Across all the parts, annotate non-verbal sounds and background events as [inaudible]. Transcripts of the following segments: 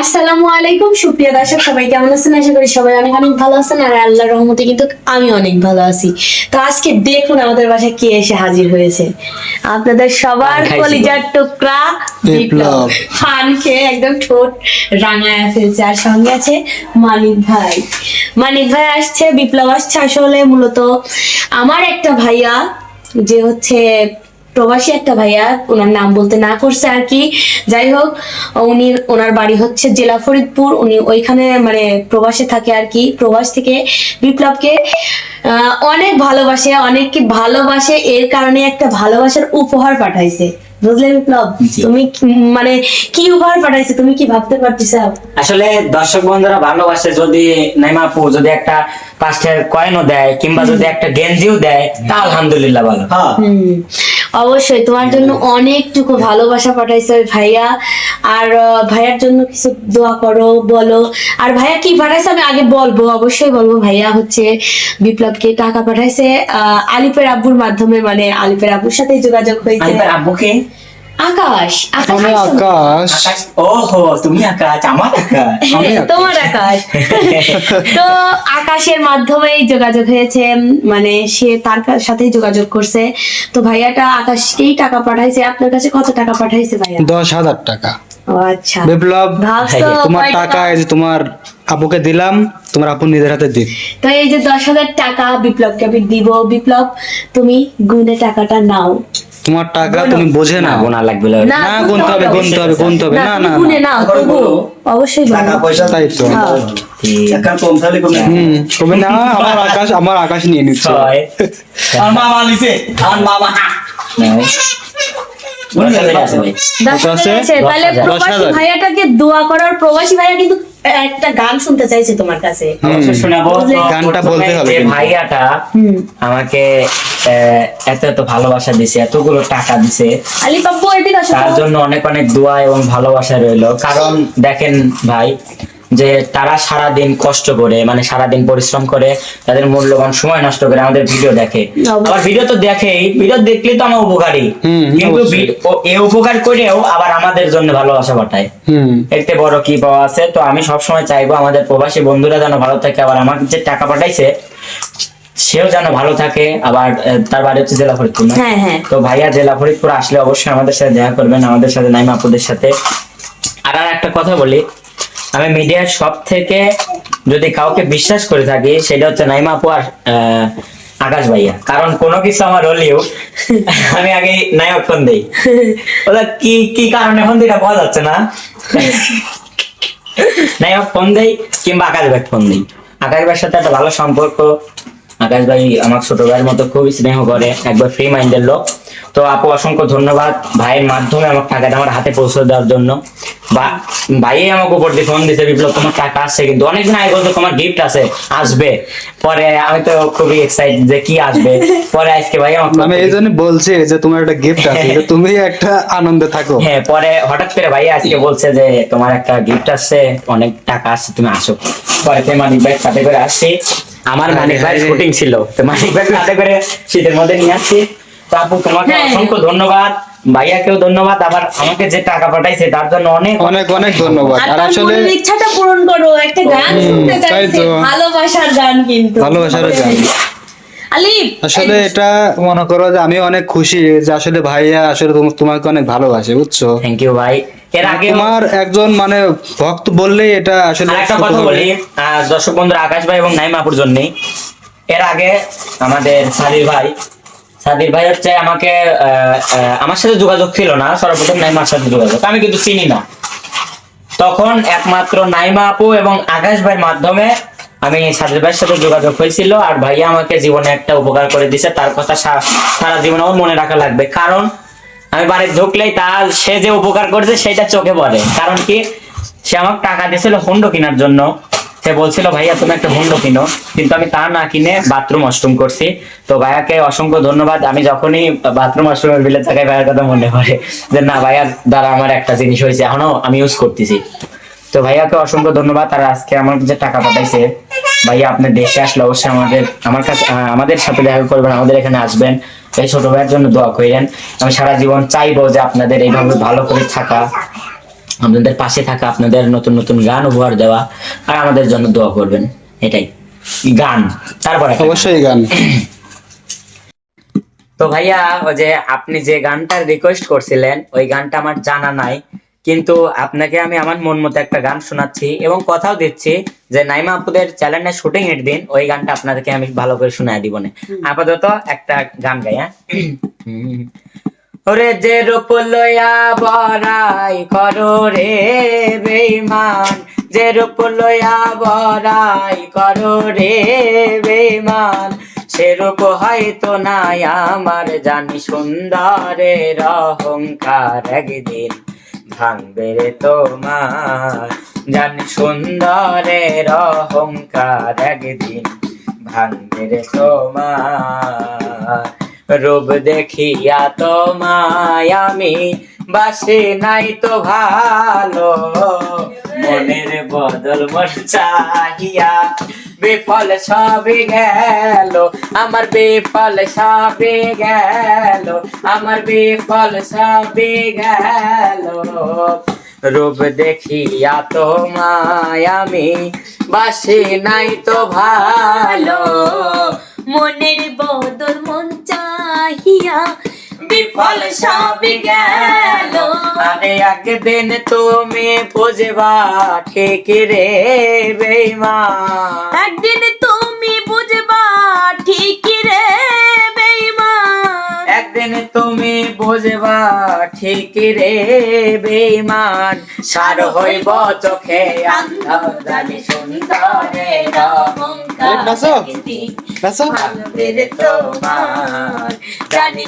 আসসালামু আলাইকুম সুপ্রিয় দর্শক সবাই কেমন আছেন? আশা করি সবাই অনেক অনেক ভালো আছেন আর আল্লাহর রহমতে কিন্তু আমি অনেক ভালো আছি। তো আজকে দেখুন আমাদের বাসায় কে এসে হাজির হয়েছে। আপনাদের সবার কলিজার টুকরা বিপ্লব। পান খেয়ে একদম ঠোঁট রাঙায় ফেলছে। আর সঙ্গে আছে মানিক ভাই। মানিক ভাই আসছে বিপ্লব আসছে। আসলে মূলত আমার একটা ভাইয়া যে হচ্ছে প্রবাসী একটা ভাইয়া ওনার নাম বলতে না করছে আর কি। যাই হোক উনি ওনার বাড়ি হচ্ছে জেলা ফরিদপুর। উনি ওইখানে মানে প্রবাসে থাকে আর কি। প্রবাস থেকে বিপ্লবকে অনেক ভালোবাসে অনেক ভালোবাসে। এর কারণে একটা ভালোবাসার উপহার পাঠাইছে। বুঝলে বিপ্লব? তুমি মানে কি উপহার পাঠাইছে? তুমি কি ভাবতে পারতেছ? আসলে দর্শক বন্ধুরা ভালোবাসে যদি নাইমা আপু যদি একটা পাঁচটার কয়েনও দেয় কিংবা যদি একটা গেঞ্জিও দেয় তা আলহামদুলিল্লাহ ভালো। হ্যাঁ। অবশ্যই তোমার জন্য অনেকটুকু ভালোবাসা পাঠাইছে ওই ভাইয়া। আর ভাইয়ার জন্য কিছু দোয়া করো বলো। আর ভাইয়া কি পাঠাইছে আমি আগে বলব অবশ্যই বলব। ভাইয়া হচ্ছে বিপ্লবকে টাকা পাঠাইছে আহ, আলিপের আব্বুর মাধ্যমে মানে আলিপের আব্বুর সাথে যোগাযোগ হয়েছে। আব্বুকে? আকাশ আকাশ আমি আকাশ। ওহো তুমি আকাশ আমার আকাশ। হ্যাঁ। তোমার আকাশ। [laughs] তো আকাশের মাধ্যমেই যোগাযোগ হয়েছে মানে সে তার সাথেই যোগাযোগ করছে। তো ভাইয়াটা আকাশকেই টাকা পাঠাইছে। আপনার কাছে কত টাকা পাঠাইছে ভাইয়া? দশ হাজার টাকা। আচ্ছা। বিপ্লব তোমার টাকা? এই যে তোমার আপুকে দিলাম তোমার আপু নিজের হাতে দিক। তো এই যে দশ হাজার টাকা বিপ্লবকে আমি দিব। বিপ্লব তুমি গুনে টাকাটা নাও। তোমার টাকা তুমি বোঝে না। না গোনা লাগবে না। গুনতে হবে গুনতে হবে গুনতে হবে। না না না গুনে না তবু অবশ্যই টাকা পয়সা তাই তো। হ্যাঁ। টাকা কম থাকলে কোনো হুম তুমি না আমার আকাশ আমার আকাশ নিয়ে নিচ্ছে। [laughs] আর মামা লিছে আর মামা। দশ আছে ভাই। আছে? তাহলে প্রবাসী ভাইয়াটাকে দোয়া করার প্রবাসী ভাইয়া কিন্তু একটা গান শুনতে চাইছি তোমার কাছে। অবশ্যই শোনাবো। গানটা বলতে হবে ভাইয়াটা আমাকে আহ, এত এত ভালোবাসা দিছে এতগুলো টাকা দিছে। আলি পাপ্পু এদিকে আসো তার জন্য অনেক অনেক দোয়া এবং ভালোবাসা রইল। কারণ দেখেন ভাই যে তারা সারা দিন কষ্ট করে মানে সারা দিন পরিশ্রম করে তাদের মূল্যবান সময় নষ্ট করে আমাদের ভিডিও দেখে। আবার ভিডিও তো দেখেই ভিডিও দেখলে তো আমার উপকারী। কিন্তু। এ উপকার করেও আবার আমাদের জন্য ভালোবাসা পাঠায় এতে বড় কি পাওয়া আছে? তো আমি সবসময় চাইব আমাদের প্রবাসী বন্ধুরা যেন ভালো থাকে আবার আমাকে যে টাকা পাঠাইছে সেও যেন ভালো থাকে আবার তার বাড়ি হচ্ছে জেলা ফরিদপুর? হ্যাঁ হ্যাঁ। তো ভাইয়া জেলা ফরিদপুর আসলে অবশ্যই আমাদের সাথে দেখা করবেন আমাদের সাথে নাইমা আপুদের সাথে। আর আর একটা কথা বলি আমি মিডিয়ার সব থেকে যদি কাউকে বিশ্বাস করে থাকি, সেটা হচ্ছে নাইমা আপু আর আকাশ ভাইয়া। কারণ কোনো কিছু আমার হলেও আমি আগে নায়ক ফোন দিই। ওটা কি কি কারণে দিটা এটা পাওয়া যাচ্ছে না। নায়ক ফোন দেই কিংবা আকাশ ভাই ফোন দিই। আকাশ ভাইয়ের সাথে একটা ভালো সম্পর্ক আকাশ ভাই আমার ছোট ভাইয়ের মতো খুবই স্নেহ করে একবার ফ্রি মাইন্ডের লোক। তো আপু অসংখ্য ধন্যবাদ ভাইয়ের মাধ্যমে আমার টাকাটা আমার হাতে পৌঁছে দেওয়ার জন্য। বা ভাই আমাকে উপর দিয়ে ফোন দিছে বিপ্লব তোমার টাকা আসছে কিন্তু অনেকদিন আগে বলতো তোমার গিফট আছে আসবে। পরে আমি তো খুবই এক্সাইটেড যে কি আসবে। পরে আজকে ভাই আমি এই জন্য বলছি যে তোমার একটা গিফট আছে তুমি একটা আনন্দে থাকো। হ্যাঁ পরে হঠাৎ করে ভাই আজকে বলছে যে তোমার একটা গিফট আসছে অনেক টাকা আসছে তুমি আসো। পরে মানিক ভাই সাথে করে আসছি। আমার মানিক ভাই শুটিং ছিল। তো মানিক ভাই সাথে করে শীতের মধ্যে নিয়ে আসছি। তো আপু তোমাকে হ্যাঁ। অসংখ্য ধন্যবাদ। ভাইয়াকেও ধন্যবাদ। আবার আমাকে যে টাকা পাঠাইছে তার জন্য অনেক অনেক অনেক ধন্যবাদ। আর আসলে ইচ্ছাটা পূরণ করো। একটা গান শুনতে তাই তো। ভালোবাসার গান কিন্তু। ভালোবাসার গান। আসলে এটা মনে করো যে আমি অনেক খুশি যে আসলে ভাইয়া আসলে তোম- তোমাকে অনেক ভালোবাসে বুঝছ? থ্যাংক ইউ ভাই। এর আগে তোমার একজন মানে ভক্ত বললেই এটা আসলে একটা কথা বলি দর্শক বন্ধুরা আকাশ ভাই এবং নাইমাপুর জন্যই। এর আগে আমাদের সাদির ভাই সাদির ভাই হচ্ছে আমাকে আমার সাথে যোগাযোগ ছিল না সর্বপ্রথম নাইমার সাথে যোগাযোগ। আমি কিন্তু চিনি না। তখন একমাত্র নাইমা আপু এবং আকাশ ভাইয়ের মাধ্যমে আমি সাদির ভাইয়ের সাথে যোগাযোগ হয়েছিল আর ভাইয়া আমাকে জীবনে একটা উপকার করে দিছে তার কথা সারা জীবন আমার মনে রাখা লাগবে। কারণ আমি বাড়ি ঢুকলেই তার, সে যে উপকার করেছে সেটা চোখে পড়ে। কারণ কি? সে আমাকে টাকা দিয়েছিল হুন্ডো কেনার জন্য। সে বলছিল, ভাইয়া, তুমি একটা হুন্ডো কিনো। কিন্তু আমি তা না কিনে বাথরুম অষ্টম করছি। তো ভাইয়াকে অসংখ্য ধন্যবাদ। আমি যখনই বাথরুম অষ্টমের বিলে থাকাই ভাইয়ার কথা মনে পড়ে যে, না ভাইয়ার দ্বারা আমার একটা জিনিস হয়েছে। এখনও আমি ইউজ করতেছি। তো ভাইয়াকে অসংখ্য ধন্যবাদ। আর আজকে আমার যে টাকা পাঠাইছে। ভাইয়া আপনার দেশে আসলে অবশ্যই আমাদের আমার কাছে আমাদের সাথে দেখা করবেন আমাদের এখানে আসবেন। এই ছোট ভাইয়ের জন্য দোয়া করেন। আমি সারা জীবন চাইব যে আপনাদের এইভাবে ভালো করে থাকা আপনাদের পাশে থাকা আপনাদের নতুন নতুন গান উপহার দেওয়া আর আমাদের জন্য দোয়া করবেন। এটাই। গান। তারপরে অবশ্যই গান। তো ভাইয়া ওই যে আপনি যে গানটার রিকোয়েস্ট করছিলেন ওই গানটা আমার জানা নাই। কিন্তু আপনাকে আমি আমার মন মতো একটা গান শোনাচ্ছি এবং কথাও দিচ্ছি যে নাইমা আপুদের চ্যানেলের শুটিং এর দিন ওই গানটা আপনাদেরকে আমি ভালো করে শোনায় দিব না। আপাতত একটা গান গাই হ্যাঁ? ওরে যে রূপ লইয়া বড়াই করো রে বেইমান যে রূপ লইয়া বড়াই করো রে বেইমান সেরূপ হয়তো নাই আমার জানি সুন্দরের অহংকার একদিন। ভাঙবে রে তোমার। জানি সুন্দরের অহংকার একদিন ভাঙবে রে তোমার। রূপ দেখিয়া তোমায় আমি বাসি নাই তো ভালো। মনের বদল মন চাহিয়া বিফল সবই গেল, আমার বিফল সবই গেল, আমার বিফল সবই গেল। রূপ দেখিয়া তোমায় আমি, বাসি নাই তো ভালো, মনের বদল মন চাহিয়া বিফল সব গেল। আরে একদিন তুমি বুঝবা ঠিক রে বেইমান একদিন বুঝবা ঠিক রে বেইমান সার হইব চোখে আন্ধার জানি সুন্দরে তোমার জানি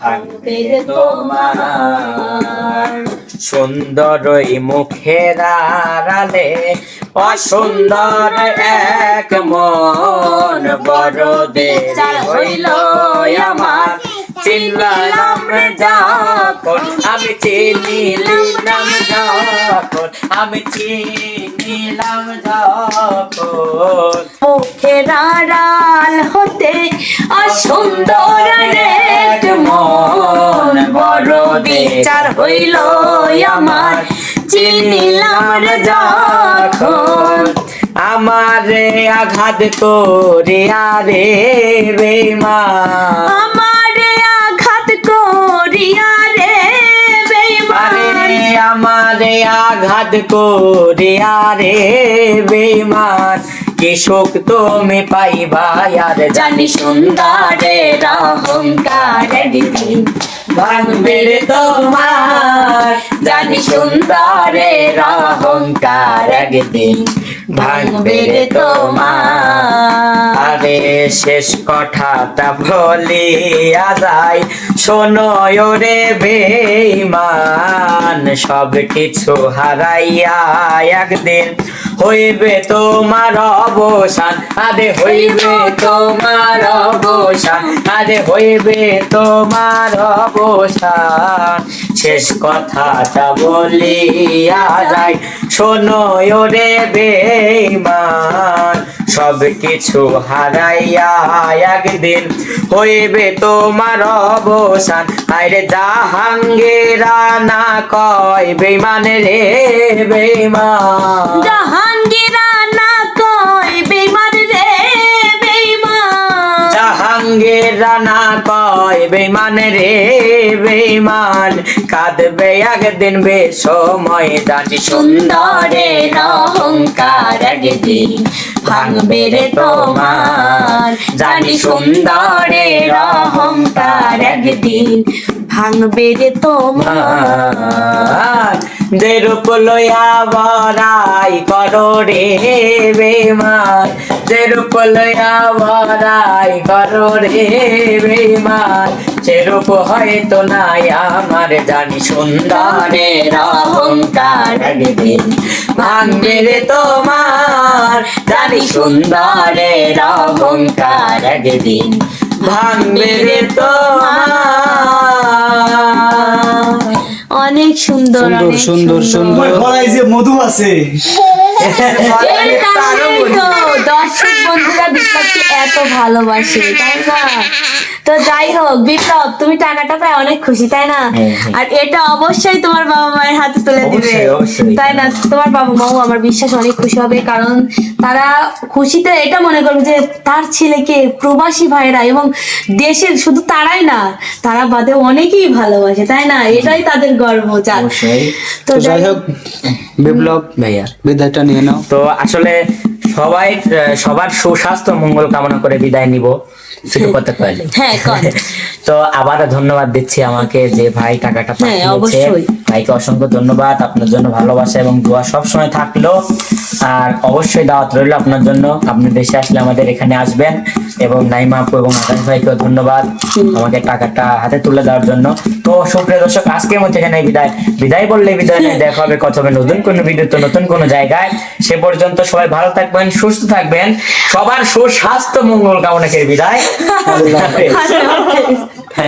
ভাঙবে তোমার। সুন্দরই মুখের আড়ালে অসুন্দর এক মন বড় দেরি হইল আমার। চিল্লাম যখন আমি চিনিলাম যখন আমি চিনিলাম যখন। মুখের আড়াল হতে অসুন্দর এক মন বড় বিচার হইল আমার চিনিলাম রে যখন। আমারে আঘাত করিয়া রে বেমান আমারে আঘাত করিয়া আরে আমারে আঘাত করিয়া আরে বেমান কে শোক তুমি পাইবা আর জানি সুন্দরের অহংকার ভাঙবে তোমার। জানি সুন্দরের অহংকার একদিন ভাঙবে রে তোমার শেষ কথাটা বলিয়া যায় শোনো রে বেইমান সব কিছু হারাইয়া একদিন হইবে তোমার অবসান আদে হইবে তোমার অবসান আদে হইবে তোমার অবসান। শেষ কথাটা বলিয়া যাই শোনো রে বেইমান সব কিছু হারাইয়া একদিন হইবে তোমার অবসান। আরে জাহাঙ্গীরা না কয় বেমান রে বেইমান জাহাঙ্গীরা না কয় বেমান রে বেইমান জাহাঙ্গীর না কয় বেমান রে বেমান কাঁদবে একদিন বে সময় জানি সুন্দরের অহংকার একদিন ভাঙবে রে তোমার। জানি সুন্দরের অহংকার একদিন ভাঙবে রে তোমার। যে রূপ লইয়া বড়াই করো রে বেমান যে রূপ লইয়া বড়াই করো রে বেমান সে হয়তো নাই আমার জানি সুন্দরের অহংকার একদিন। ভাঙবে রে তোমার জানি সুন্দরের অহংকার একদিন। ভাঙবে রে তোমার অনেক সুন্দর সুন্দর সুন্দর মধু আছে। দর্শক বন্ধুরা বিপ্লবকে এত ভালোবাসে তাই না তো যাই হোক বিপ্লব তুমি টাকাটা পায় অনেক খুশি তাই না। আর এটা অবশ্যই তোমার বাবা মায়ের হাতে তুলে দিবে। তাই না তোমার বাবা মাও আমার বিশ্বাস অনেক খুশি হবে কারণ তারা খুশিতে এটা মনে করবে যে তার ছেলেকে প্রবাসী ভাইরা এবং দেশের শুধু তারাই না তারা বাদে অনেকেই ভালোবাসে তাই না এটাই তাদের গর্ব তো তো যাই হোক বিপ্লব ভাইয়া বিদায়টা তো আসলে সবাই সবার সুস্বাস্থ্য মঙ্গল কামনা করে বিদায় নিব। শুধু [laughs] কথা কইলে হ্যাঁ [laughs] তো আবারও ধন্যবাদ দিচ্ছি আমাকে যে ভাই টাকাটা হ্যাঁ, পাঠিয়েছে। ভাইকে অসংখ্য ধন্যবাদ আপনার জন্য ভালোবাসা এবং দোয়া সব সময় থাকল। আর অবশ্যই দাওয়াত রইল আপনার জন্য। আপনি দেশে আসলে আমাদের এখানে আসবেন এবং নাইমা আপু এবং আকাশ ভাইকেও ধন্যবাদ আমাকে টাকাটা হাতে তুলে দেওয়ার জন্য। তো সুপ্রিয় দর্শক আজকের মতো এখানে বিদায়। বিদায় বললে বিদায় নেই দেখা হবে কথা হবে নতুন কোনো ভিডিওতে নতুন কোনো জায়গায়। সে পর্যন্ত সবাই ভালো থাকবেন সুস্থ থাকবেন। সবার সুস্বাস্থ্য মঙ্গল কামনা বিদায়। আল্লাহ [laughs] [laughs] হাফেজ হ্যাঁ। হ্যাঁ।